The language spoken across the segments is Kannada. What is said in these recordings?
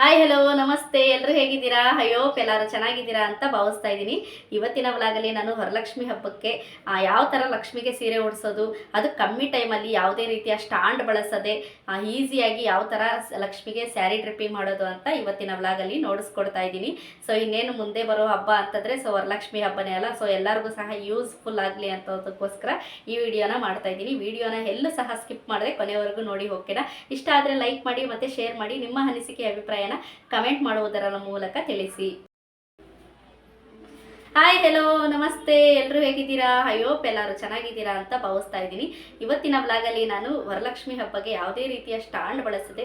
ಹಾಯ್ ಹಲೋ ನಮಸ್ತೆ. ಎಲ್ಲರೂ ಹೇಗಿದ್ದೀರಾ? ಅಯ್ಯೋ ಎಲ್ಲರೂ ಚೆನ್ನಾಗಿದ್ದೀರಾ ಅಂತ ಭಾವಿಸ್ತಾ ಇದ್ದೀನಿ. ಇವತ್ತಿನ ವ್ಲಾಗಲ್ಲಿ ನಾನು ವರಲಕ್ಷ್ಮಿ ಹಬ್ಬಕ್ಕೆ ಯಾವ ಥರ ಲಕ್ಷ್ಮಿಗೆ ಸೀರೆ ಉಡಿಸೋದು, ಅದು ಕಮ್ಮಿ ಟೈಮಲ್ಲಿ ಯಾವುದೇ ರೀತಿಯ ಸ್ಟಾಂಡ್ ಬಳಸದೆ ಈಸಿಯಾಗಿ ಯಾವ ಥರ ಲಕ್ಷ್ಮಿಗೆ ಸ್ಯಾರಿ ಡ್ರಿಪ್ಪಿಂಗ್ ಮಾಡೋದು ಅಂತ ಇವತ್ತಿನ ವ್ಲಾಗಲ್ಲಿ ನೋಡಿಸ್ಕೊಡ್ತಾ ಇದ್ದೀನಿ. ಸೊ ಇನ್ನೇನು ಮುಂದೆ ಬರೋ ಹಬ್ಬ ಅಂತಂದರೆ ಸೊ ವರಲಕ್ಷ್ಮಿ ಹಬ್ಬನೇ ಅಲ್ಲ. ಸೊ ಎಲ್ಲರಿಗೂ ಸಹ ಯೂಸ್ಫುಲ್ ಆಗಲಿ ಅಂತದಕ್ಕೋಸ್ಕರ ಈ ವಿಡಿಯೋನ ಮಾಡ್ತಾ ಇದ್ದೀನಿ. ವಿಡಿಯೋನ ಎಲ್ಲೂ ಸಹ ಸ್ಕಿಪ್ ಮಾಡದೆ ಕೊನೆವರೆಗೂ ನೋಡಿ ಹೋಗ್ತೀರಾ? ಇಷ್ಟ ಆದರೆ ಲೈಕ್ ಮಾಡಿ ಮತ್ತು ಶೇರ್ ಮಾಡಿ. ನಿಮ್ಮ ಅನಿಸಿಕೆ ಅಭಿಪ್ರಾಯನ ಕಮೆಂಟ್ ಮಾಡುವುದರ ಮೂಲಕ ತಿಳಿಸಿ. ಹಾಯ್ ಹೆಲೋ ನಮಸ್ತೆ. ಎಲ್ಲರೂ ಹೇಗಿದ್ದೀರಾ? ಅಯ್ಯೋ ಎಲ್ಲರೂ ಚೆನ್ನಾಗಿದ್ದೀರಾ ಅಂತ ಭಾವಿಸ್ತಾ ಇದ್ದೀನಿ. ಇವತ್ತಿನ ವ್ಲಾಗಲ್ಲಿ ನಾನು ವರಲಕ್ಷ್ಮಿ ಹಬ್ಬಗೆ ಯಾವುದೇ ರೀತಿಯ ಸ್ಟ್ಯಾಂಡ್ ಬಳಸದೆ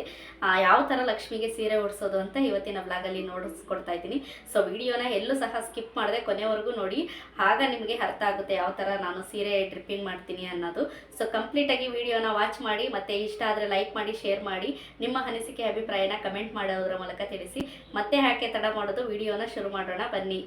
ಯಾವ ಥರ ಲಕ್ಷ್ಮಿಗೆ ಸೀರೆ ಉಡಿಸೋದು ಅಂತ ಇವತ್ತಿನ ವ್ಲಾಗಲ್ಲಿ ನೋಡಿಸ್ಕೊಡ್ತಾ ಇದ್ದೀನಿ. ಸೊ ವಿಡಿಯೋನ ಎಲ್ಲೂ ಸಹ ಸ್ಕಿಪ್ ಮಾಡದೆ ಕೊನೆವರೆಗೂ ನೋಡಿ. ಆಗ ನಿಮಗೆ ಅರ್ಥ ಆಗುತ್ತೆ ಯಾವ ಥರ ನಾನು ಸೀರೆ ಡ್ರಿಪ್ಪಿಂಗ್ ಮಾಡ್ತೀನಿ ಅನ್ನೋದು. ಸೊ ಕಂಪ್ಲೀಟಾಗಿ ವಿಡಿಯೋನ ವಾಚ್ ಮಾಡಿ, ಮತ್ತು ಇಷ್ಟ ಆದರೆ ಲೈಕ್ ಮಾಡಿ ಶೇರ್ ಮಾಡಿ, ನಿಮ್ಮ ಅನಿಸಿಕೆ, ಅಭಿಪ್ರಾಯನ ಕಮೆಂಟ್ ಮಾಡೋದ್ರ ಮೂಲಕ ತಿಳಿಸಿ. ಮತ್ತೆ ಯಾಕೆ ತಡ ಮಾಡೋದು ವಿಡಿಯೋನ ಶುರು ಮಾಡೋಣ. ಬನ್ನಿ.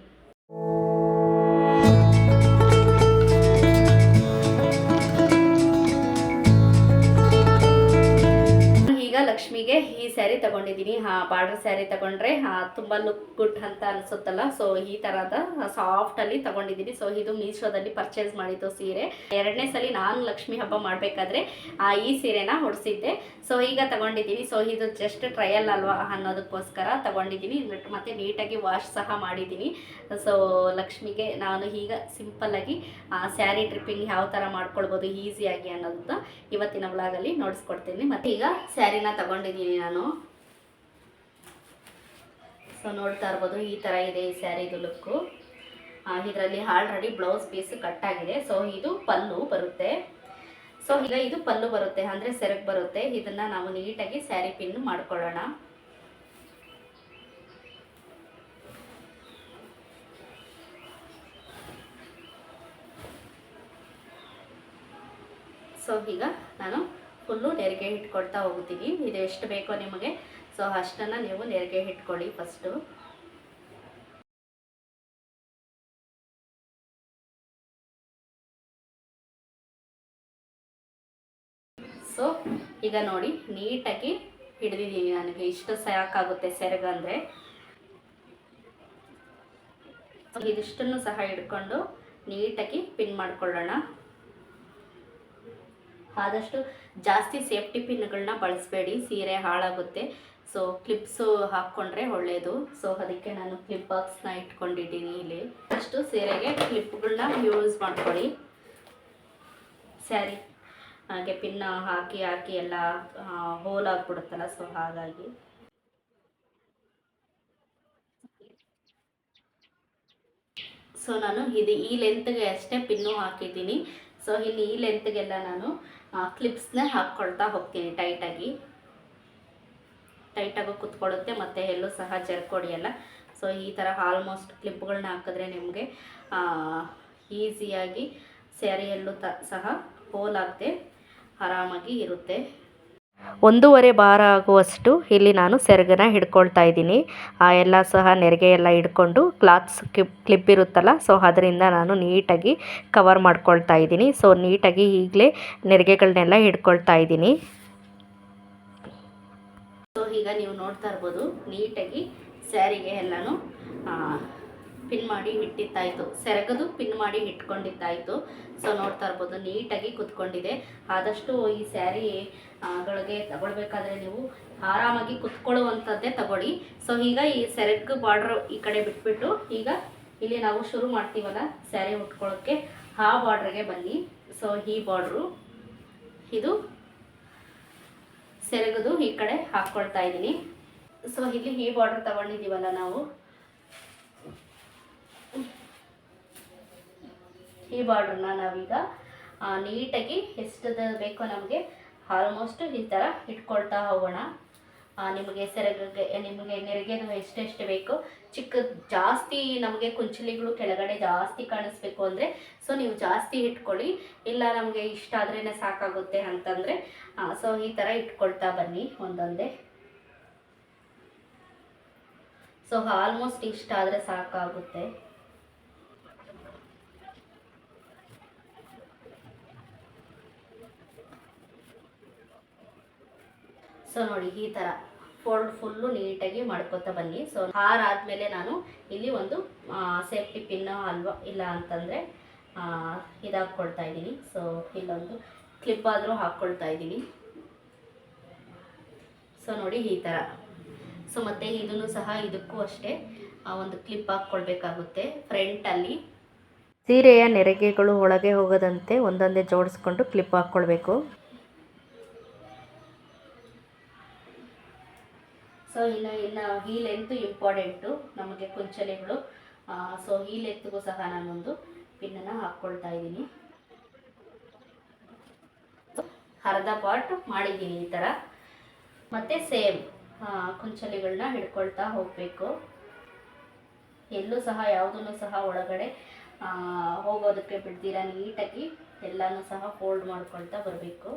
ಲಕ್ಷ್ಮಿಗೆ ಈ ಸ್ಯಾರಿ ತಗೊಂಡಿದ್ದೀನಿ. ಹಾ, ಬಾರ್ಡರ್ ಸ್ಯಾರಿ ತಗೊಂಡ್ರೆ ತುಂಬಾ ಲುಕ್ ಗುಡ್ ಅಂತ ಅನ್ಸುತ್ತಲ್ಲ. ಸೊ ಈ ತರದ ಸಾಫ್ಟ್ ಅಲ್ಲಿ ತಗೊಂಡಿದ್ದೀನಿ. ಸೊ ಇದು ಮೀಶೋದಲ್ಲಿ ಪರ್ಚೇಸ್ ಮಾಡಿದ್ದು ಸೀರೆ. ಎರಡನೇ ಸಲ ನಾನು ಲಕ್ಷ್ಮಿ ಹಬ್ಬ ಮಾಡಬೇಕಾದ್ರೆ ಈ ಸೀರೆನ ಹೊಡಿಸಿದ್ದೆ ಸೊ ಈಗ ತಗೊಂಡಿದ್ದೀನಿ. ಸೊ ಇದು ಜಸ್ಟ್ ಟ್ರಯಲ್ ಅಲ್ವಾ ಅನ್ನೋದಕ್ಕೋಸ್ಕರ ತಗೊಂಡಿದ್ದೀನಿ. ಮತ್ತೆ ನೀಟಾಗಿ ವಾಶ್ ಸಹ ಮಾಡಿದ್ದೀನಿ. ಸೊ ಲಕ್ಷ್ಮಿಗೆ ನಾನು ಈಗ ಸಿಂಪಲ್ ಆಗಿ ಸ್ಯಾರಿ ಟ್ರಿಪ್ಪಿಂಗ್ ಯಾವ ಥರ ಮಾಡ್ಕೊಳ್ಬೋದು ಈಸಿಯಾಗಿ ಅನ್ನೋದನ್ನ ಇವತ್ತಿನ ವ್ಲಾಗಲ್ಲಿ ನೋಡಿಸ್ಕೊಡ್ತೀನಿ. ಮತ್ತೆ ಈಗ ಸ್ಯಾರಿನ ತಗೊಂಡಿದ್ದೀನಿ ನಾನು. ಸೊ ನೋಡ್ತಾ ಇರ್ಬೋದು, ಈ ಥರ ಇದೆ ಈ ಸ್ಯಾರಿದು ಲುಕ್ಕು. ಇದರಲ್ಲಿ ಆಲ್ರೆಡಿ ಬ್ಲೌಸ್ ಪೀಸ್ ಕಟ್ ಆಗಿದೆ. ಸೊ ಇದು ಪಲ್ಲು ಬರುತ್ತೆ. ಸೊ ಈಗ ಇದು ಪಲ್ಲು ಬರುತ್ತೆ, ಅಂದರೆ ಸೆರಗ್ ಬರುತ್ತೆ. ಇದನ್ನ ನಾವು ನೀಟಾಗಿ ಸ್ಯಾರಿ ಪಿನ್ ಮಾಡ್ಕೊಳ್ಳೋಣ. ಸೊ ಈಗ ನಾನು ಫುಲ್ಲು ನೆರಿಗೆ ಇಟ್ಕೊಳ್ತಾ ಹೋಗ್ತೀನಿ ಇದು ಎಷ್ಟು ಬೇಕೋ ನಿಮಗೆ. ಸೊ, ಅಷ್ಟನ್ನು ನೀವು ನೆರಿಗೆ ಇಟ್ಕೊಳ್ಳಿ ಫಸ್ಟು. ಸೊ, ಈಗ ನೋಡಿ, ನೀಟಾಗಿ ಹಿಡಿದಿದ್ದೀನಿ ನನಗೆ. ಇಷ್ಟು ಸಾಕಾಗುತ್ತೆ ಸೆರಗ ಅಂದರೆ ಇದಿಷ್ಟನ್ನು ಸಹ ಹಿಡ್ಕೊಂಡು ನೀಟಾಗಿ ಪಿನ್ ಮಾಡ್ಕೊಳ್ಳೋಣ. ಆದಷ್ಟು ಜಾಸ್ತಿ ಸೇಫ್ಟಿ ಪಿನ್ಗಳನ್ನ ಬಳಸಬೇಡಿ, ಸೀರೆ ಹಾಳಾಗುತ್ತೆ. ಸೊ ಕ್ಲಿಪ್ಸು ಹಾಕ್ಕೊಂಡ್ರೆ ಒಳ್ಳೆಯದು ಸೊ ಅದಕ್ಕೆ ನಾನು ಕ್ಲಿಪ್ ಬಾಕ್ಸ್ನ ಇಟ್ಕೊಂಡಿದ್ದೀನಿ ಇಲ್ಲಿ. ಅಷ್ಟು ಸೀರೆಗೆ ಕ್ಲಿಪ್ಗಳನ್ನ ಯೂಸ್ ಮಾಡ್ಕೊಳ್ಳಿ. ಸ್ಯಾರಿ ಹಾಗೆ ಪಿನ್ ಹಾಕಿ ಹಾಕಿ ಎಲ್ಲ ಹೋಲ್ ಆಗಿಬಿಡುತ್ತಲ್ಲ ಸೊ ಹಾಗಾಗಿ. ಸೊ ನಾನು ಇದು ಈ ಲೆಂತ್ಗೆ ಅಷ್ಟೇ ಪಿನ್ನು ಹಾಕಿದ್ದೀನಿ. ಸೊ ಇಲ್ಲಿ ಈ ಲೆಂತ್ಗೆಲ್ಲ ನಾನು ಕ್ಲಿಪ್ಸ್ನ ಹಾಕ್ಕೊಳ್ತಾ ಹೋಗ್ತೀನಿ ಟೈಟಾಗಿ ಟೈಟಾಗಿ ಕುತ್ಕೊಳ್ಳುತ್ತೆ, ಮತ್ತು ಎಲ್ಲೂ ಸಹ ಜರ್ಕೊಡಿಯಲ್ಲ ಸೊ ಈ ಥರ ಆಲ್ಮೋಸ್ಟ್ ಕ್ಲಿಪ್ಗಳನ್ನ ಹಾಕಿದ್ರೆ ನಿಮಗೆ ಈಸಿಯಾಗಿ ಸ್ಯಾರಿಯಲ್ಲೂ ತ, ಸಹ ಹೋಲಾಗದೆ ಆರಾಮಾಗಿ ಇರುತ್ತೆ. ಒಂದೂವರೆ ಭಾರ ಆಗುವಷ್ಟು ಇಲ್ಲಿ ನಾನು ಸೆರಗನ್ನ ಹಿಡ್ಕೊಳ್ತಾ ಇದ್ದೀನಿ. ಆ ಎಲ್ಲ ಸಹ ನೆರಿಗೆ ಎಲ್ಲ ಹಿಡ್ಕೊಂಡು ಕ್ಲಾತ್ಸ್ ಕ್ಲಿಪ್ ಕ್ಲಿಪ್ ಇರುತ್ತಲ್ಲ, ಸೊ ಅದರಿಂದ ನಾನು ನೀಟಾಗಿ ಕವರ್ ಮಾಡ್ಕೊಳ್ತಾ ಇದ್ದೀನಿ. ಸೊ ನೀಟಾಗಿ ಈಗಲೇ ನೆರಿಗೆಗಳನ್ನೆಲ್ಲ ಹಿಡ್ಕೊಳ್ತಾ ಇದ್ದೀನಿ. ಸೊ ಈಗ ನೀವು ನೋಡ್ತಾ ಇರ್ಬೋದು, ನೀಟಾಗಿ ಸ್ಯಾರಿಗೆ ಎಲ್ಲನೂ ಪಿನ್ ಮಾಡಿ ಇಟ್ಟಿತ್ತಾಯಿತು ಸೆರಗದು ಪಿನ್ ಮಾಡಿ ಇಟ್ಕೊಂಡಿತ್ತಾಯಿತು ಸೊ ನೋಡ್ತಾ ಇರ್ಬೋದು, ನೀಟಾಗಿ ಕುತ್ಕೊಂಡಿದೆ. ಆದಷ್ಟು ಈ ಸ್ಯಾರಿ ಗಳಿಗೆ ತಗೊಳ್ಬೇಕಾದ್ರೆ ನೀವು ಆರಾಮಾಗಿ ಕುತ್ಕೊಳ್ಳುವಂಥದ್ದೇ ತಗೊಳ್ಳಿ. ಸೊ ಈಗ ಈ ಸೆರಗ್ ಬಾರ್ಡರ್ ಈ ಕಡೆ ಬಿಟ್ಬಿಟ್ಟು ಈಗ ಇಲ್ಲಿ ನಾವು ಶುರು ಮಾಡ್ತೀವಲ್ಲ ಸ್ಯಾರಿ ಉಟ್ಕೊಳ್ಳೋಕ್ಕೆ ಆ ಬಾರ್ಡ್ರಿಗೆ ಬನ್ನಿ. ಸೊ ಈ ಬಾರ್ಡ್ರು ಇದು ಸೆರಗದು ಈ ಕಡೆ ಹಾಕ್ಕೊಳ್ತಾ ಇದ್ದೀನಿ. ಸೊ ಇಲ್ಲಿ ಈ ಬಾರ್ಡರ್ ತಗೊಂಡಿದ್ದೀವಲ್ಲ ನಾವು. ಈ ಬಾರ್ಡ್ರನ್ನ ನಾವೀಗ ನೀಟಾಗಿ ಎಷ್ಟದ ಬೇಕೋ ನಮಗೆ ಆಲ್ಮೋಸ್ಟ್ ಈ ಥರ ಇಟ್ಕೊಳ್ತಾ ಹೋಗೋಣ. ನಿಮಗೆ ಸೆರಗಗೆ, ನಿಮಗೆ ನೆರಿಗೆದು ಎಷ್ಟೆಷ್ಟು ಬೇಕು. ಚಿಕ್ಕ ಜಾಸ್ತಿ ನಮಗೆ ಕುಂಚಲಿಗಳು ಕೆಳಗಡೆ ಜಾಸ್ತಿ ಕಾಣಿಸ್ಬೇಕು ಅಂದರೆ ಸೊ ನೀವು ಜಾಸ್ತಿ ಇಟ್ಕೊಳ್ಳಿ. ಇಲ್ಲ ನಮಗೆ ಇಷ್ಟ ಆದ್ರೇ ಸಾಕಾಗುತ್ತೆ ಅಂತಂದರೆ ಸೊ ಈ ಥರ ಇಟ್ಕೊಳ್ತಾ ಬನ್ನಿ ಒಂದೊಂದೇ. ಸೊ ಆಲ್ಮೋಸ್ಟ್ ಇಷ್ಟ ಆದರೆ ಸಾಕಾಗುತ್ತೆ. ಸೊ ನೋಡಿ, ಈ ಥರ ಫೋಲ್ಡ್ ಫುಲ್ಲು ನೀಟಾಗಿ ಮಾಡ್ಕೊತಾ ಬನ್ನಿ. ಸೊ ಹಾರಾದಮೇಲೆ ನಾನು ಇಲ್ಲಿ ಒಂದು ಸೇಫ್ಟಿ ಪಿನ್ ಅಲ್ವಾ, ಇಲ್ಲ ಅಂತಂದರೆ ಇದಾಕೊಳ್ತಾ ಇದ್ದೀನಿ. ಸೊ ಇಲ್ಲೊಂದು ಕ್ಲಿಪ್ ಆದರೂ ಹಾಕ್ಕೊಳ್ತಾ ಇದ್ದೀನಿ. ಸೊ ನೋಡಿ ಈ ಥರ ಸೊ ಮತ್ತು ಇದನ್ನು ಸಹ ಇದಕ್ಕೂ ಅಷ್ಟೇ ಒಂದು ಕ್ಲಿಪ್ ಹಾಕ್ಕೊಳ್ಬೇಕಾಗುತ್ತೆ. ಫ್ರಂಟಲ್ಲಿ ಸೀರೆಯ ನೆರಿಗೆಗಳು ಒಳಗೆ ಹೋಗದಂತೆ ಒಂದೊಂದೇ ಜೋಡಿಸ್ಕೊಂಡು ಕ್ಲಿಪ್ ಹಾಕ್ಕೊಳ್ಬೇಕು. ಸೊ ಇನ್ನು ಇನ್ನು ಈ ಲೆಂತ್ ಇಂಪಾರ್ಟೆಂಟು ನಮಗೆ ಕುಂಚಲೆಗಳು ಸೊ ಈ ಲೆಂತ್ಗೂ ಸಹ ನಾನೊಂದು ಪಿನ್ನನ್ನು ಹಾಕ್ಕೊಳ್ತಾ ಇದ್ದೀನಿ. ಅರ್ಧ ಪಾರ್ಟ್ ಮಾಡಿದ್ದೀನಿ ಈ ಥರ ಮತ್ತು ಸೇಮ್ ಕುಂಚಲೆಗಳನ್ನ ಹಿಡ್ಕೊಳ್ತಾ ಹೋಗಬೇಕು. ಎಲ್ಲೂ ಸಹ, ಯಾವುದನ್ನು ಸಹ ಒಳಗಡೆ ಹೋಗೋದಕ್ಕೆ ಬಿಡ್ತೀರಾ ನೀಟಾಗಿ, ಎಲ್ಲನೂ ಸಹ ಫೋಲ್ಡ್ ಮಾಡ್ಕೊಳ್ತಾ ಬರಬೇಕು.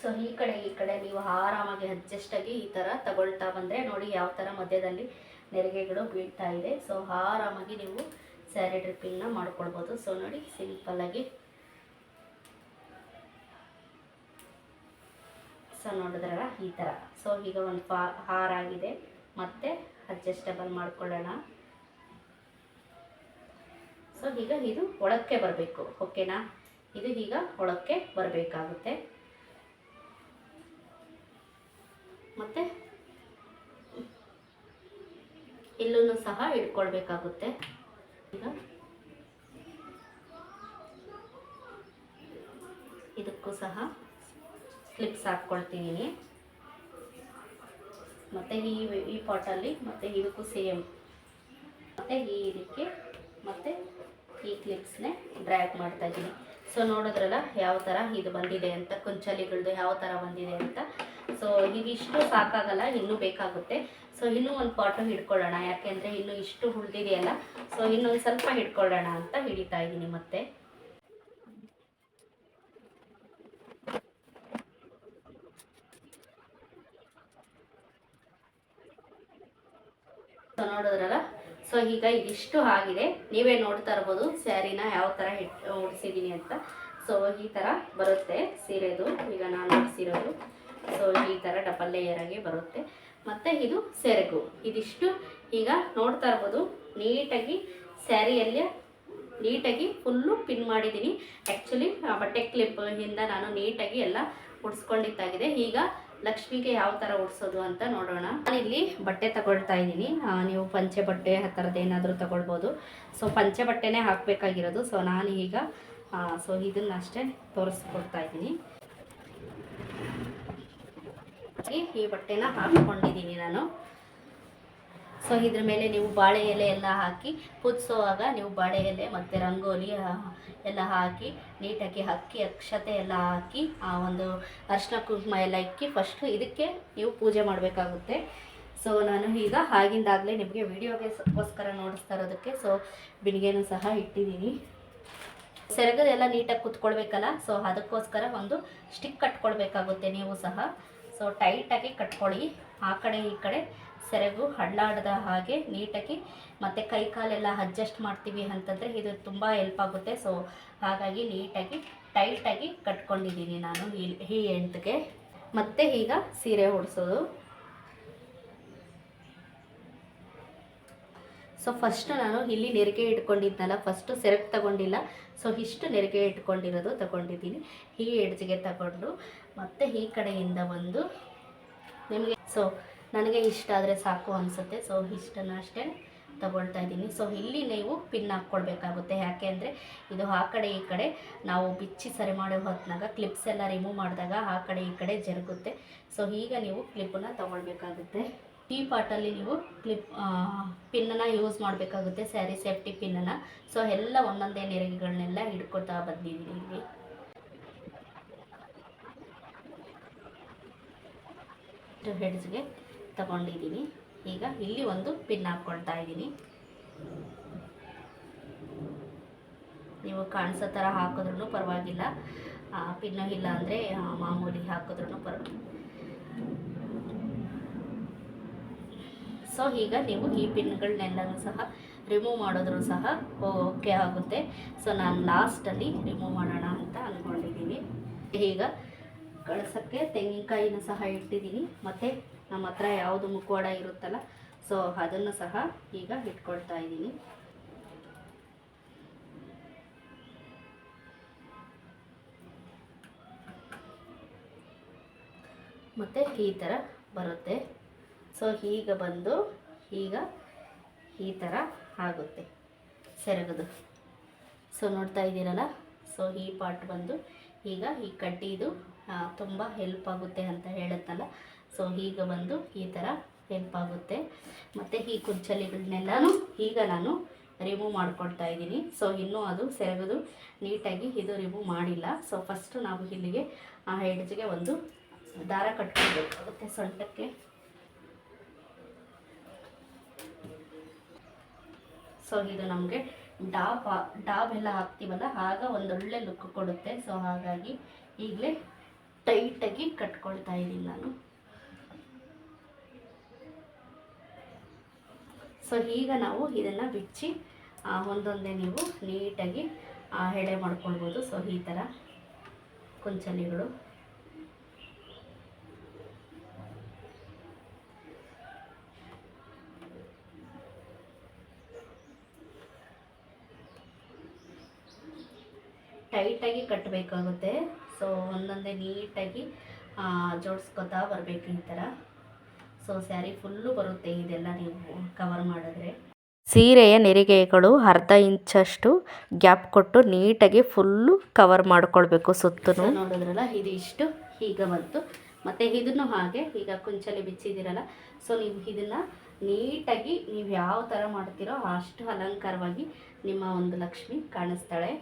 ಸೊ ಈ ಕಡೆ ಈ ಕಡೆ ನೀವು ಆರಾಮಾಗಿ ಅಡ್ಜಸ್ಟ್ ಆಗಿ ಈ ಥರ ತಗೊಳ್ತಾ ಬಂದರೆ ನೋಡಿ ಯಾವ ಥರ ಮಧ್ಯದಲ್ಲಿ ನೆರಿಗೆಗಳು ಬೀಳ್ತಾ ಇದೆ. ಸೊ ಆರಾಮಾಗಿ ನೀವು ಸ್ಯಾರಿ ಡ್ರಿಪ್ಪಿಂಗ್ನ ಮಾಡ್ಕೊಳ್ಬೋದು. ಸೊ ನೋಡಿ ಸಿಂಪಲ್ಲಾಗಿ ಸೊ ನೋಡಿದ್ರಲ್ಲ ಈ ಥರ ಸೊ ಈಗ ಒಂದು ಫಾ, ಹಾರ ಆಗಿದೆ. ಮತ್ತೆ ಅಡ್ಜಸ್ಟಬಲ್ ಮಾಡ್ಕೊಳ್ಳೋಣ. ಸೊ ಈಗ ಇದು ಒಳಕ್ಕೆ ಬರಬೇಕು. ಓಕೆನಾ ಇದು ಈಗ ಒಳಕ್ಕೆ ಬರಬೇಕಾಗುತ್ತೆ. ಮತ್ತೆ ಇಲ್ಲೂ ಸಹ ಇಟ್ಕೊಳ್ಬೇಕಾಗುತ್ತೆ. ಈಗ ಇದಕ್ಕೂ ಸಹ ಕ್ಲಿಪ್ಸ್ ಹಾಕ್ಕೊಳ್ತಿದ್ದೀನಿ ಮತ್ತು ಈ ಈ ಪಾಟಲ್ಲಿ ಮತ್ತು ಇದಕ್ಕೂ ಸೇಮ್ ಮತ್ತು ಈ ಇದಕ್ಕೆ ಮತ್ತು ಈ ಕ್ಲಿಪ್ಸ್ನೇ ಡ್ರ್ಯಾಗ್ ಮಾಡ್ತಾ ಇದ್ದೀನಿ. ಸೊ ನೋಡಿದ್ರಲ್ಲ, ಯಾವ ಥರ ಇದು ಬಂದಿದೆ ಅಂತ ಕುಂಚಲಿಗಳದ್ದು ಯಾವ ಥರ ಬಂದಿದೆ ಅಂತ. ಸೊ ಇವಿಷ್ಟು ಸಾಕಾಗಲ್ಲ, ಇನ್ನೂ ಬೇಕಾಗುತ್ತೆ. ಸೊ ಇನ್ನೂ ಒಂದು ಪಾಟು ಹಿಡ್ಕೊಳ್ಳೋಣ. ಯಾಕೆಂದರೆ ಇನ್ನೂ ಇಷ್ಟು ಉಳಿದಿದೆಯಲ್ಲ. ಸೊ ಇನ್ನೊಂದು ಸ್ವಲ್ಪ ಹಿಡ್ಕೊಳ್ಳೋಣ ಅಂತ ಹಿಡಿತಾ ಇದ್ದೀನಿ ಮತ್ತೆ. ನೋಡಿದ್ರಲ್ಲ? ಸೊ ಈಗ ಇದಿಷ್ಟು ಆಗಿದೆ. ನೀವೇ ನೋಡ್ತಾ ಇರ್ಬೋದು ಸ್ಯಾರಿನ ಯಾವ ಥರ ಹಿಟ್ ಉಡಿಸಿದ್ದೀನಿ ಅಂತ. ಸೊ ಈ ಥರ ಬರುತ್ತೆ ಸೀರೆದು. ಈಗ ನಾನು ಸೀರೋದು ಸೊ ಈ ಥರ ಡಬಲ್ ಲೇಯರ್ ಆಗಿ ಬರುತ್ತೆ. ಮತ್ತು ಇದು ಸೆರಗು. ಇದಿಷ್ಟು ಈಗ ನೋಡ್ತಾ ಇರ್ಬೋದು. ನೀಟಾಗಿ ಸ್ಯಾರಿಯಲ್ಲಿ ನೀಟಾಗಿ ಫುಲ್ಲು ಪಿನ್ ಮಾಡಿದ್ದೀನಿ. ಆ್ಯಕ್ಚುಲಿ ಬಟ್ಟೆ ಕ್ಲಿಪ್ ಇಂದ ನಾನು ನೀಟಾಗಿ ಎಲ್ಲ ಉಡ್ಸ್ಕೊಂಡಿದ್ದಾಗಿದೆ. ಈಗ ಲಕ್ಷ್ಮಿಗೆ ಯಾವ ಥರ ಉಡ್ಸೋದು ಅಂತ ನೋಡೋಣ. ನಾನಿಲ್ಲಿ ಬಟ್ಟೆ ತಗೊಳ್ತಾ ಇದ್ದೀನಿ. ನೀವು ಪಂಚೆ ಬಟ್ಟೆ ಆ ಥರದ್ದು ಏನಾದರೂ ತಗೊಳ್ಬೋದು. ಸೊ ಪಂಚೆ ಬಟ್ಟೆನೇ ಹಾಕಬೇಕಾಗಿರೋದು. ಸೊ ನಾನು ಈಗ ಸೊ ಇದನ್ನ ಅಷ್ಟೇ ತೋರಿಸ್ಕೊಡ್ತಾ ಇದ್ದೀನಿ. ಈ ಬಟ್ಟೆನ ಹಾಕ್ಕೊಂಡಿದ್ದೀನಿ ನಾನು. ಸೊ ಇದ್ರ ಮೇಲೆ ನೀವು ಬಾಳೆ ಎಲೆ ಎಲ್ಲ ಹಾಕಿ, ಕುದಿಸೋವಾಗ ನೀವು ಬಾಳೆ ಎಲೆ ಮತ್ತು ರಂಗೋಲಿ ಎಲ್ಲ ಹಾಕಿ, ನೀಟಾಗಿ ಅಕ್ಕಿ ಅಕ್ಷತೆ ಎಲ್ಲ ಹಾಕಿ, ಆ ಒಂದು ಅರಿಶಿನ ಕುಂಕುಮ ಎಲ್ಲ ಇಕ್ಕಿ ಫಸ್ಟು ಇದಕ್ಕೆ ನೀವು ಪೂಜೆ ಮಾಡಬೇಕಾಗುತ್ತೆ. ಸೊ ನಾನು ಈಗ ಆಗಿಂದಾಗಲೇ ನಿಮಗೆ ವಿಡಿಯೋಗೆಗೋಸ್ಕರ ನೋಡಿಸ್ತಾ ಇರೋದಕ್ಕೆ ಸೊ ಬಿಣಿಗೆನೂ ಸಹ ಇಟ್ಟಿದ್ದೀನಿ. ಸೆರಗದೆಲ್ಲ ನೀಟಾಗಿ ಕುತ್ಕೊಳ್ಬೇಕಲ್ಲ? ಸೊ ಅದಕ್ಕೋಸ್ಕರ ಒಂದು ಸ್ಟಿಕ್ ಕಟ್ಕೊಳ್ಬೇಕಾಗುತ್ತೆ ನೀವು ಸಹ. ಸೊ ಟೈಟಾಗಿ ಕಟ್ಕೊಳ್ಳಿ. ಆ ಕಡೆ ಈ ಕಡೆ ಸೆರಗು ಹಳ್ಳಾಡದ ಹಾಗೆ ನೀಟಾಗಿ ಮತ್ತು ಕೈ ಕಾಲೆಲ್ಲ ಅಡ್ಜಸ್ಟ್ ಮಾಡ್ತೀವಿ ಅಂತಂದರೆ ಇದು ತುಂಬ ಹೆಲ್ಪ್ ಆಗುತ್ತೆ. ಸೊ ಹಾಗಾಗಿ ನೀಟಾಗಿ ಟೈಟಾಗಿ ಕಟ್ಕೊಂಡಿದ್ದೀನಿ ನಾನು ಈ ಈ ಎಂಟ್ಗೆ. ಮತ್ತೆ ಈಗ ಸೀರೆ ಉಡಿಸೋದು. ಸೊ ಫಸ್ಟ್ ನಾನು ಇಲ್ಲಿ ನೆರಿಗೆ ಇಟ್ಕೊಂಡಿದ್ನಲ್ಲ ಫಸ್ಟು ಸೆರಕ್ ತಗೊಂಡಿಲ್ಲ. ಸೊ ಇಷ್ಟು ನೆರಿಗೆ ಇಟ್ಕೊಂಡಿರೋದು ತಗೊಂಡಿದ್ದೀನಿ. ಈ ಎಡ್ಜ್ಗೆ ತಗೊಂಡು, ಮತ್ತು ಈ ಕಡೆಯಿಂದ ಒಂದು ನಿಮಗೆ ಸೊ ನನಗೆ ಇಷ್ಟ ಆದರೆ ಸಾಕು ಅನಿಸುತ್ತೆ. ಸೊ ಇಷ್ಟನ್ನು ಅಷ್ಟೇ ತಗೊಳ್ತಾ ಇದ್ದೀನಿ. ಸೊ ಇಲ್ಲಿ ನೀವು ಪಿನ್ ಹಾಕ್ಕೊಳ್ಬೇಕಾಗುತ್ತೆ. ಯಾಕೆ ಅಂದರೆ, ಇದು ಆ ಕಡೆ ಈ ಕಡೆ, ನಾವು ಬಿಚ್ಚಿ ಸರಿ ಮಾಡೋ ಹೊತ್ತಿನಾಗ ಕ್ಲಿಪ್ಸ್ ಎಲ್ಲ ರಿಮೂವ್ ಮಾಡಿದಾಗ ಆ ಕಡೆ ಈ ಕಡೆ ಜರುಗುತ್ತೆ. ಸೊ ಈಗ ನೀವು ಕ್ಲಿಪ್ಪನ್ನು ತಗೊಳ್ಬೇಕಾಗುತ್ತೆ. ಈ ಪಾಟಲ್ಲಿ ನೀವು ಕ್ಲಿಪ್ ಪಿನ್ನನ್ನು ಯೂಸ್ ಮಾಡಬೇಕಾಗುತ್ತೆ, ಸ್ಯಾರಿ ಸೇಫ್ಟಿ ಪಿನ್ನನ್ನು. ಸೊ ಎಲ್ಲ ಒಂದೊಂದೇ ನೆರಿಗೆಗಳನ್ನೆಲ್ಲ ಹಿಡ್ಕೊತಾ ಬಂದಿದ್ದೀನಿ ಇಲ್ಲಿ. ಹೆಡ್ಸ್ಗೆ ತಗೊಂಡಿದ್ದೀನಿ. ಈಗ ಇಲ್ಲಿ ಒಂದು ಪಿನ್ ಹಾಕ್ಕೊಳ್ತಾ ಇದ್ದೀನಿ. ನೀವು ಕಾಣಿಸೋ ಥರ ಹಾಕಿದ್ರೂ ಪರವಾಗಿಲ್ಲ. ಪಿನ್ನು ಇಲ್ಲ ಅಂದರೆ ಮಾಮೂಲಿ ಹಾಕಿದ್ರೂ ಪರವಾಗಿಲ್ಲ ಸೊ ಈಗ ನೀವು ಈ ಪಿನ್ಗಳನ್ನೆಲ್ಲನೂ ಸಹ ರಿಮೂವ್ ಮಾಡಿದ್ರು ಸಹ ಓಕೆ ಆಗುತ್ತೆ. ಸೊ ನಾನು ಲಾಸ್ಟಲ್ಲಿ ರಿಮೂವ್ ಮಾಡೋಣ ಅಂತ ಅಂದ್ಕೊಂಡಿದ್ದೀನಿ ಈಗ ಕಳ್ಸೋಕ್ಕೆ ತೆಂಗಿನಕಾಯಿನ ಸಹ ಇಟ್ಟಿದ್ದೀನಿ. ಮತ್ತು ನಮ್ಮ ಹತ್ರ ಯಾವುದು ಮುಖವಾಡ ಇರುತ್ತಲ್ಲ ಸೊ ಅದನ್ನು ಸಹ ಈಗ ಇಟ್ಕೊಳ್ತಾ ಇದ್ದೀನಿ. ಮತ್ತು ಈ ಥರ ಬರುತ್ತೆ. ಸೊ ಈಗ ಬಂದು ಈಗ ಈ ಥರ ಆಗುತ್ತೆ. ಸೆರಗದು. ಸೊ ನೋಡ್ತಾ ಇದ್ದೀರಲ್ಲ? ಸೊ ಈ ಪಾರ್ಟ್ ಬಂದು ಈಗ ಈ ಕಡ್ಡಿದು ತುಂಬ ಹೆಲ್ಪ್ ಆಗುತ್ತೆ ಅಂತ ಹೇಳುತ್ತಲ್ಲ? ಸೊ ಈಗ ಬಂದು ಈ ಥರ ಹೆಲ್ಪ್ ಆಗುತ್ತೆ. ಮತ್ತು ಈ ಕುಚ್ಚಲಿಗಳನ್ನೆಲ್ಲನೂ ಈಗ ನಾನು ರಿಮೂವ್ ಮಾಡ್ಕೊಳ್ತಾ ಇದ್ದೀನಿ. ಸೊ ಇನ್ನೂ ಅದು ಸೆರಗದು. ನೀಟಾಗಿ ಇದು ರಿಮೂವ್ ಮಾಡಿಲ್ಲ. ಸೊ ಫಸ್ಟು ನಾವು ಇಲ್ಲಿಗೆ ಆ ಹೆಡ್ಜ್ಗೆ ಒಂದು ದಾರ ಕಟ್ಕೊಳ್ಬೇಕಾಗುತ್ತೆ ಸೊಂಟಕ್ಕೆ ಸೊ ಇದು ನಮಗೆ ಡಾಬ್ ಡಾಬ್ ಎಲ್ಲ ಹಾಕ್ತೀವಲ್ಲ, ಆಗ ಒಂದೊಳ್ಳೆ ಲುಕ್ ಕೊಡುತ್ತೆ. ಸೊ ಹಾಗಾಗಿ ಈಗಲೇ ಟೈಟಾಗಿ ಕಟ್ಕೊಳ್ತಾ ಇದ್ದೀನಿ ನಾನು. ಸೊ ಈಗ ನಾವು ಇದನ್ನು ಬಿಚ್ಚಿ ಒಂದೊಂದೇ ನೀವು ನೀಟಾಗಿ ಎಳೆ ಮಾಡ್ಕೊಳ್ಬೋದು. ಸೊ ಈ ಥರ ಕುಂಚಲಿಗಳು. ಟೈಟಾಗಿ ಕಟ್ಟಬೇಕಾಗುತ್ತೆ ಸೊ ಒಂದೊಂದೇ ನೀಟಾಗಿ ಜೋಡಿಸ್ಕೊತಾ ಬರಬೇಕು ಈ ಥರ. ಸೊ ಸ್ಯಾರಿ ಫುಲ್ಲು ಬರುತ್ತೆ ಇದೆಲ್ಲ ನೀವು ಕವರ್ ಮಾಡಿದ್ರೆ. ಸೀರೆಯ ನೆರಿಗೆಗಳು ಅರ್ಧ ಇಂಚಷ್ಟು ಗ್ಯಾಪ್ ಕೊಟ್ಟು ನೀಟಾಗಿ ಫುಲ್ಲು ಕವರ್ ಮಾಡ್ಕೊಳ್ಬೇಕು ಸುತ್ತ ನೋಡಿದ್ರಲ್ಲ, ಇದು ಈಗ ಬಂತು. ಮತ್ತು ಇದನ್ನು ಹಾಗೆ, ಈಗ ಕುಂಚಲಿ ಬಿಚ್ಚಿದ್ದೀರಲ್ಲ ಸೊ ನೀವು ಇದನ್ನು ನೀಟಾಗಿ ನೀವು ಯಾವ ಥರ ಮಾಡ್ತೀರೋ ಅಷ್ಟು ಅಲಂಕಾರವಾಗಿ ನಿಮ್ಮ ಒಂದು ಲಕ್ಷ್ಮಿ ಕಾಣಿಸ್ತಾಳೆ.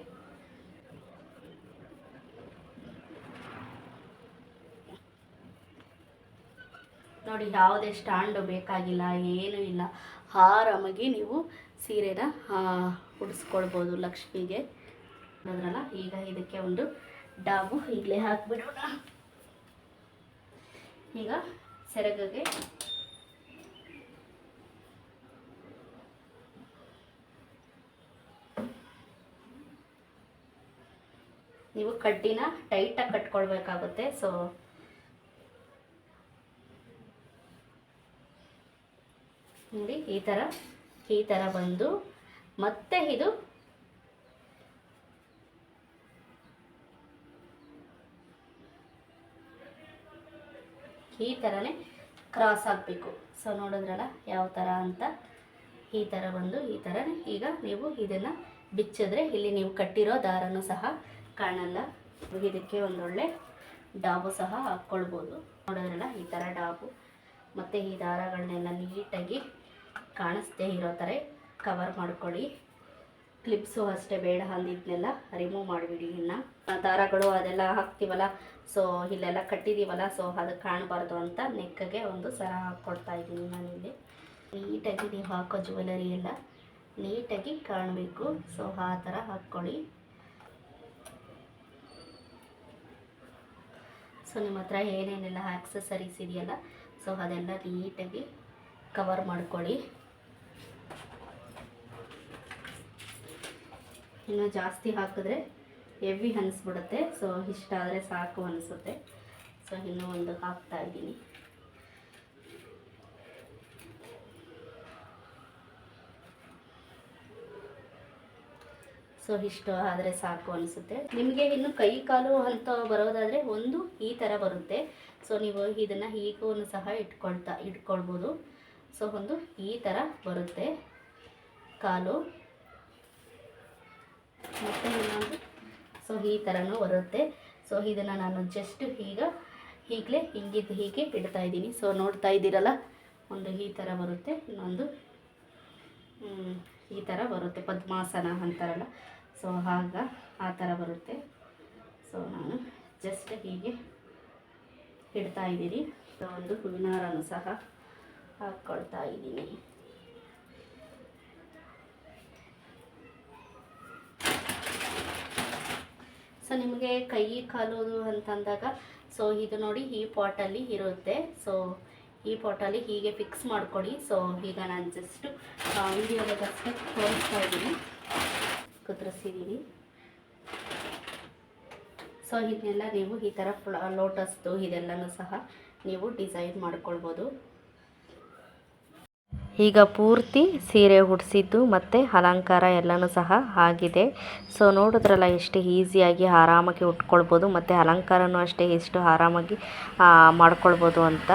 ನೋಡಿ, ಯಾವುದೇ ಸ್ಟ್ಯಾಂಡು ಬೇಕಾಗಿಲ್ಲ, ಏನೂ ಇಲ್ಲ. ಆರಾಮಾಗಿ ನೀವು ಸೀರೆನ ಉಡಿಸ್ಕೊಳ್ಬೋದು ಲಕ್ಷ್ಮಿಗೆ. ಅದ್ರಲ್ಲ ಈಗ ಇದಕ್ಕೆ ಒಂದು ಡಾಬು ಇಲ್ಲೇ ಹಾಕ್ಬಿಡೋಣ. ಈಗ ಸೆರಗಗೆ ನೀವು ಕಡ್ಡಿನ ಟೈಟಾಗಿ ಕಟ್ಕೊಳ್ಬೇಕಾಗುತ್ತೆ. ಸೊ ನೋಡಿ, ಈ ಥರ ಈ ಥರ ಬಂದು, ಮತ್ತೆ ಇದು ಈ ಥರನೇ ಕ್ರಾಸ್ ಆಗಬೇಕು ಸೊ ನೋಡಿದ್ರಲ್ಲ, ಯಾವ ಥರ ಅಂತ? ಈ ಥರ ಬಂದು, ಈ ಥರನೇ ಈಗ ನೀವು ಇದನ್ನು ಬಿಚ್ಚಿದ್ರೆ ಇಲ್ಲಿ ನೀವು ಕಟ್ಟಿರೋ ದಾರನೂ ಸಹ ಕಾಣಲ್ಲ. ಇದಕ್ಕೆ ಒಂದೊಳ್ಳೆ ಡಾಬು ಸಹ ಹಾಕ್ಕೊಳ್ಬೋದು. ನೋಡಿದ್ರಲ್ಲ, ಈ ಥರ ಡಾಬು. ಮತ್ತು ಈ ದಾರಗಳನ್ನೆಲ್ಲ ನೀಟಾಗಿ ಕಾಣಿಸ್ದೇ ಇರೋ ಥರ ಕವರ್ ಮಾಡ್ಕೊಳ್ಳಿ. ಕ್ಲಿಪ್ಸು ಅಷ್ಟೇ ಬೇಡ ಅಂದಿದ್ನೆಲ್ಲ ರಿಮೂವ್ ಮಾಡಿಬಿಡಿ ಇನ್ನು. ದಾರಗಳು ಅದೆಲ್ಲ ಹಾಕ್ತೀವಲ್ಲ ಸೊ ಇಲ್ಲೆಲ್ಲ ಕಟ್ಟಿದ್ದೀವಲ್ಲ ಸೊ ಅದು ಕಾಣಬಾರ್ದು ಅಂತ ನೆಕ್ಕಗೆ ಒಂದು ಸರ ಹಾಕ್ಕೊಡ್ತಾ ಇದ್ದೀನಿ ನಾನಿಲ್ಲಿ. ನೀಟಾಗಿ ನೀವು ಹಾಕೋ ಜ್ಯುವೆಲರಿ ಎಲ್ಲ ನೀಟಾಗಿ ಕಾಣಬೇಕು ಸೊ ಆ ಥರ ಹಾಕ್ಕೊಳ್ಳಿ. ಸೊ ನಿಮ್ಮ ಹತ್ರ ಏನೇನೆಲ್ಲ ಆಕ್ಸಸರೀಸ್ ಇದೆಯಲ್ಲ ಸೊ ಅದೆಲ್ಲ ನೀಟಾಗಿ ಕವರ್ ಮಾಡ್ಕೊಳ್ಳಿ. ಇನ್ನು ಜಾಸ್ತಿ ಹಾಕಿದ್ರೆ ಹೆವಿ ಅನಿಸ್ಬಿಡುತ್ತೆ. ಸೊ ಇಷ್ಟ ಆದರೆ ಸಾಕು ಅನಿಸುತ್ತೆ. ಸೊ ಇನ್ನೂ ಒಂದು ಹಾಕ್ತಾ ಇದ್ದೀನಿ. ಸೊ ಇಷ್ಟು ಆದರೆ ಸಾಕು ಅನಿಸುತ್ತೆ. ನಿಮಗೆ ಇನ್ನು ಕೈ ಕಾಲು ಅಂತ ಬರೋದಾದರೆ ಒಂದು ಈ ಥರ ಬರುತ್ತೆ. ಸೊ ನೀವು ಇದನ್ನು ಹೀಗೂ ಸಹ ಇಟ್ಕೊಳ್ತಾ, ಇಟ್ಕೊಳ್ಬೋದು. ಸೊ ಒಂದು ಈ ಥರ ಬರುತ್ತೆ. ಕಾಲು. ಮತ್ತು ಇನ್ನೊಂದು ಸೊ ಈ ಥರನೂ ಬರುತ್ತೆ. ಸೊ ಇದನ್ನು ನಾನು ಜಸ್ಟ್ ಈಗ ಈಗಲೇ ಹಿಂಗಿದ್ದು ಹೀಗೆ ಇಡ್ತಾ ಇದ್ದೀನಿ. ಸೊ ನೋಡ್ತಾ ಇದ್ದೀರಲ್ಲ? ಒಂದು ಈ ಥರ ಬರುತ್ತೆ, ಇನ್ನೊಂದು ಈ ಥರ ಬರುತ್ತೆ. ಪದ್ಮಾಸನ ಅಂತಾರಲ್ಲ? ಸೊ ಆಗ ಆ ಥರ ಬರುತ್ತೆ. ಸೊ ನಾನು ಜಸ್ಟ್ ಹೀಗೆ ಇಡ್ತಾ ಇದ್ದೀನಿ. ಸೊ ಒಂದು ಹೂವಿನಾರನ್ನು ಸಹ ಹಾಕ್ಕೊಳ್ತಾ ಇದ್ದೀನಿ. ಸೊ ನಿಮಗೆ ಕೈ, ಕಾಲು ಅಂತಂದಾಗ ಸೊ ಇದು ನೋಡಿ ಈ ಪಾಟಲ್ಲಿ ಇರುತ್ತೆ. ಸೊ ಈ ಪಾಟಲ್ಲಿ ಹೀಗೆ ಫಿಕ್ಸ್ ಮಾಡ್ಕೊಡಿ ಸೊ ಈಗ ನಾನು ಜಸ್ಟು ವಿಡಿಯೋದಕ್ಕಷ್ಟೇ ತೋರಿಸ್ತಾ ಇದ್ದೀನಿ. ಕುದುರಿಸಿದ್ದೀನಿ ಸೊ ಇದನ್ನೆಲ್ಲ ನೀವು ಈ ಥರ ಫ್ಲ ಲೋಟಸ್ದು ಇದೆಲ್ಲನೂ ಸಹ ನೀವು ಡಿಸೈನ್ ಮಾಡ್ಕೊಳ್ಬೋದು. ಈಗ ಪೂರ್ತಿ ಸೀರೆ ಉಡ್ಸಿದ್ದು ಮತ್ತು ಅಲಂಕಾರ ಎಲ್ಲನೂ ಸಹ ಆಗಿದೆ. ಸೊ ನೋಡಿದ್ರಲ್ಲ, ಎಷ್ಟು ಈಸಿಯಾಗಿ ಆರಾಮಾಗಿ ಉಟ್ಕೊಳ್ಬೋದು ಮತ್ತು ಅಲಂಕಾರನೂ ಅಷ್ಟೇ ಎಷ್ಟು ಆರಾಮಾಗಿ ಮಾಡ್ಕೊಳ್ಬೋದು ಅಂತ.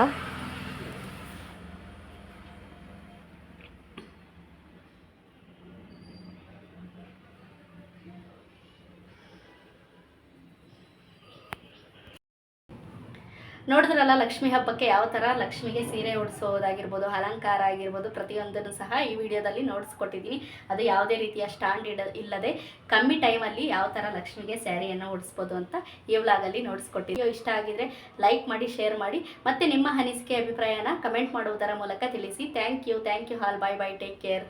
ನೋಡಿದ್ರಲ್ಲ ಲಕ್ಷ್ಮಿ ಹಬ್ಬಕ್ಕೆ ಯಾವ ಥರ ಲಕ್ಷ್ಮಿಗೆ ಸೀರೆ ಉಡಿಸೋದಾಗಿರ್ಬೋದು, ಅಲಂಕಾರ ಆಗಿರ್ಬೋದು, ಪ್ರತಿಯೊಂದನ್ನು ಸಹ ಈ ವಿಡಿಯೋದಲ್ಲಿ ನೋಡಿಸ್ಕೊಟ್ಟಿದ್ದೀನಿ. ಅದು ಯಾವುದೇ ರೀತಿಯ ಸ್ಟ್ಯಾಂಡ್ ಇಡ, ಇಲ್ಲದೆ ಕಮ್ಮಿ ಟೈಮಲ್ಲಿ ಯಾವ ಥರ ಲಕ್ಷ್ಮಿಗೆ ಸ್ಯಾರಿಯನ್ನು ಉಡಿಸ್ಬೋದು ಅಂತ ಈ ವ್ಲಾಗಲ್ಲಿ ನೋಡಿಸ್ಕೊಟ್ಟಿದ್ದೀವಿ ಇಷ್ಟ ಆಗಿದ್ರೆ ಲೈಕ್ ಮಾಡಿ ಶೇರ್ ಮಾಡಿ, ಮತ್ತು ನಿಮ್ಮ ಅನಿಸಿಕೆ, ಅಭಿಪ್ರಾಯನ ಕಮೆಂಟ್ ಮಾಡುವುದರ ಮೂಲಕ ತಿಳಿಸಿ. Thank you thank you all bye bye take care